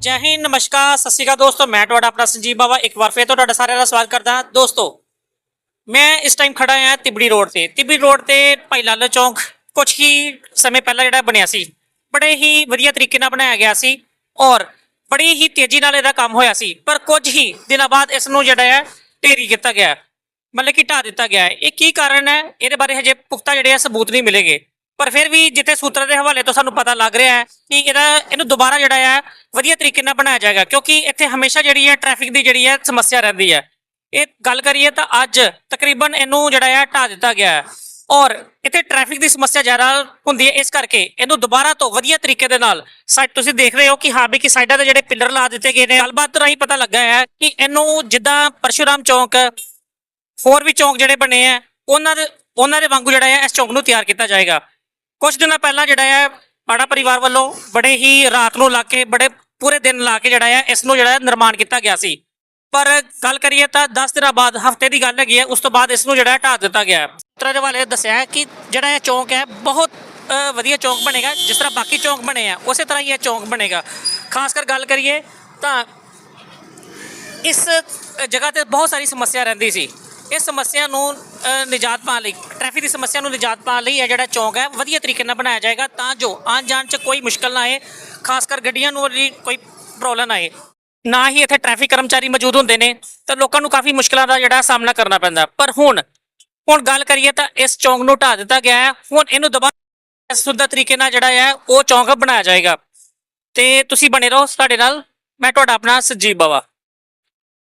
ਜੈ ਹਿੰਦ, ਨਮਸਕਾਰ, ਸਤਿ ਸ਼੍ਰੀ ਅਕਾਲ ਦੋਸਤੋ, ਮੈਂ ਤੁਹਾਡਾ ਆਪਣਾ ਸੰਜੀਵ ਬਾਵਾ, ਇੱਕ ਵਾਰ ਫੇਰ ਤੋਂ ਤੁਹਾਡਾ ਸਾਰਿਆਂ ਦਾ ਸਵਾਗਤ ਕਰਦਾ ਹਾਂ। ਦੋਸਤੋ, ਮੈਂ ਇਸ ਟਾਈਮ ਖੜਾ ਹਾਂ ਤਿਬੜੀ ਰੋਡ ਤੇ। ਤਿਬੜੀ ਰੋਡ ਤੇ ਭਾਈ ਲਾਲਾ ਚੌਂਕ ਕੁਝ ਹੀ ਸਮੇਂ ਪਹਿਲਾਂ ਜਿਹੜਾ ਬਣਿਆ ਸੀ, ਬੜੇ ਹੀ ਵਧੀਆ ਤਰੀਕੇ ਨਾਲ ਬਣਾਇਆ ਗਿਆ ਸੀ ਔਰ ਬੜੀ ਹੀ ਤੇਜ਼ੀ ਨਾਲ ਇਹਦਾ ਕੰਮ ਹੋਇਆ ਸੀ। ਪਰ ਕੁਝ ਹੀ ਦਿਨਾਂ ਬਾਅਦ ਇਸ ਨੂੰ ਜਿਹੜਾ ਹੈ, ਢੇਰੀ ਕੀਤਾ ਗਿਆ। ਮਤਲਬ ਕਿ ਢਾ ਦਿੱਤਾ ਗਿਆ ਹੈ। ਇਹ ਕੀ ਕਾਰਨ ਹੈ? ਇਹਦੇ ਬਾਰੇ ਹਜੇ ਪੁਖਤਾ ਜਿਹੜੇ ਆ ਸਬੂਤ ਨਹੀਂ ਮਿਲੇਗੇ। ਪਰ ਫਿਰ ਵੀ ਜਿੱਥੇ ਸੂਤਰਾਂ ਦੇ ਹਵਾਲੇ ਤੋਂ ਸਾਨੂੰ ਪਤਾ ਲੱਗ ਰਿਹਾ ਹੈ ਕਿ ਇਹਦਾ ਇਹਨੂੰ ਦੁਬਾਰਾ ਜਿਹੜਾ ਹੈ ਵਧੀਆ ਤਰੀਕੇ ਨਾਲ ਬਣਾਇਆ ਜਾਏਗਾ, ਕਿਉਂਕਿ ਇੱਥੇ ਹਮੇਸ਼ਾ ਜਿਹੜੀ ਹੈ ਟ੍ਰੈਫਿਕ ਦੀ ਜਿਹੜੀ ਹੈ ਸਮੱਸਿਆ ਰਹਿੰਦੀ ਹੈ। ਇਹ ਗੱਲ ਕਰੀਏ ਤਾਂ ਅੱਜ ਤਕਰੀਬਨ ਇਹਨੂੰ ਜਿਹੜਾ ਹੈ ਢਾ ਦਿੱਤਾ ਗਿਆ ਹੈ। ਔਰ ਇੱਥੇ ਟ੍ਰੈਫਿਕ ਦੀ ਸਮੱਸਿਆ ਜ਼ਿਆਦਾ ਹੁੰਦੀ ਹੈ, ਇਸ ਕਰਕੇ ਇਹਨੂੰ ਦੁਬਾਰਾ ਤੋਂ ਵਧੀਆ ਤਰੀਕੇ ਦੇ ਨਾਲ ਸਾਈਡ ਤੁਸੀਂ ਦੇਖ ਰਹੇ ਹੋ ਕਿ ਹਾਂ ਵੀ ਕਿ ਸਾਈਡਾਂ ਤੇ ਜਿਹੜੇ ਪਿੱਲਰ ਲਾ ਦਿੱਤੇ ਗਏ ਨੇ। ਗੱਲਬਾਤ ਰਾਹੀਂ ਪਤਾ ਲੱਗਾ ਹੈ ਕਿ ਇਹਨੂੰ ਜਿੱਦਾਂ ਪਰਸ਼ੂਰਾਮ ਚੌਂਕ, ਹੋਰ ਵੀ ਚੌਂਕ ਜਿਹੜੇ ਬਣੇ ਆ ਉਹਨਾਂ ਦੇ ਉਹਨਾਂ ਦੇ ਵਾਂਗੂ ਜਿਹੜਾ ਹੈ ਇਸ ਚੌਂਕ ਨੂੰ ਤਿਆਰ ਕੀਤਾ ਜਾਏਗਾ। ਕੁਝ ਦਿਨਾਂ ਪਹਿਲਾਂ ਜਿਹੜਾ ਹੈ ਪਾੜਾ ਪਰਿਵਾਰ ਵੱਲੋਂ ਬੜੇ ਹੀ ਰਾਤ ਨੂੰ ਲਾ ਕੇ, ਬੜੇ ਪੂਰੇ ਦਿਨ ਲਾ ਕੇ ਜਿਹੜਾ ਹੈ ਇਸ ਨੂੰ ਜਿਹੜਾ ਨਿਰਮਾਣ ਕੀਤਾ ਗਿਆ ਸੀ। ਪਰ ਗੱਲ ਕਰੀਏ ਤਾਂ 10 ਦਿਨਾਂ ਬਾਅਦ, ਹਫ਼ਤੇ ਦੀ ਗੱਲ ਹੈਗੀ ਹੈ, ਉਸ ਤੋਂ ਬਾਅਦ ਇਸ ਨੂੰ ਜਿਹੜਾ ਹੈ ਢਾਹ ਦਿੱਤਾ ਗਿਆ ਪੁੱਤਰਾਂ ਦੇ ਵਾਲੇ ਦੱਸਿਆ ਕਿ ਜਿਹੜਾ ਇਹ ਚੌਂਕ ਹੈ, ਬਹੁਤ ਵਧੀਆ ਚੌਂਕ ਬਣੇਗਾ, ਜਿਸ ਤਰ੍ਹਾਂ ਬਾਕੀ ਚੌਂਕ ਬਣੇ ਆ, ਉਸੇ ਤਰ੍ਹਾਂ ਹੀ ਇਹ ਚੌਂਕ ਬਣੇਗਾ। ਖਾਸ ਕਰ ਗੱਲ ਕਰੀਏ ਤਾਂ ਇਸ ਜਗ੍ਹਾ ਤੇ ਬਹੁਤ ਸਾਰੀ ਸਮੱਸਿਆ ਰਹਿੰਦੀ ਸੀ। ਇਸ ਸਮੱਸਿਆ ਨੂੰ ਅ, ਨਿਜਾਤ ਪਾਉਣ ਲਈ ਟ੍ਰੈਫਿਕ ਦੀ ਸਮੱਸਿਆ ਨੂੰ ਨਿਜਾਤ ਪਾਉਣ ਲਈ ਇਹ ਜਿਹੜਾ ਚੌਂਕ ਹੈ ਵਧੀਆ ਤਰੀਕੇ ਨਾਲ ਬਣਾਇਆ ਜਾਏਗਾ ਤਾਂ ਜੋ ਆਉਣ ਜਾਣ 'ਚ ਕੋਈ ਮੁਸ਼ਕਲ ਨਾ ਆਏ ਖਾਸ ਕਰ ਗੱਡੀਆਂ ਨੂੰ ਵੀ ਕੋਈ ਪ੍ਰੋਬਲਮ ਨਾ ਆਏ। ਨਾ ਹੀ ਇੱਥੇ ਟ੍ਰੈਫਿਕ ਕਰਮਚਾਰੀ ਮੌਜੂਦ ਹੁੰਦੇ ਨੇ ਤਾਂ ਲੋਕਾਂ ਨੂੰ ਕਾਫੀ ਮੁਸ਼ਕਲਾਂ ਦਾ ਜਿਹੜਾ ਸਾਹਮਣਾ ਕਰਨਾ ਪੈਂਦਾ। ਪਰ ਹੁਣ ਹੁਣ ਗੱਲ ਕਰੀਏ ਤਾਂ ਇਸ ਚੌਂਕ ਨੂੰ ਢਾ ਦਿੱਤਾ ਗਿਆ ਹੈ ਹੁਣ ਇਹਨੂੰ ਦੁਬਾਰਾ ਸੁੱਧਾ ਤਰੀਕੇ ਨਾਲ ਜਿਹੜਾ ਹੈ ਉਹ ਚੌਂਕ ਬਣਾਇਆ ਜਾਏਗਾ। ਤੇ ਤੁਸੀਂ ਬਣੇ ਰਹੋ ਸਾਡੇ ਨਾਲ ਮੈਂ ਤੁਹਾਡਾ ਆਪਣਾ ਸਜੀਵ ਬਾਵਾ।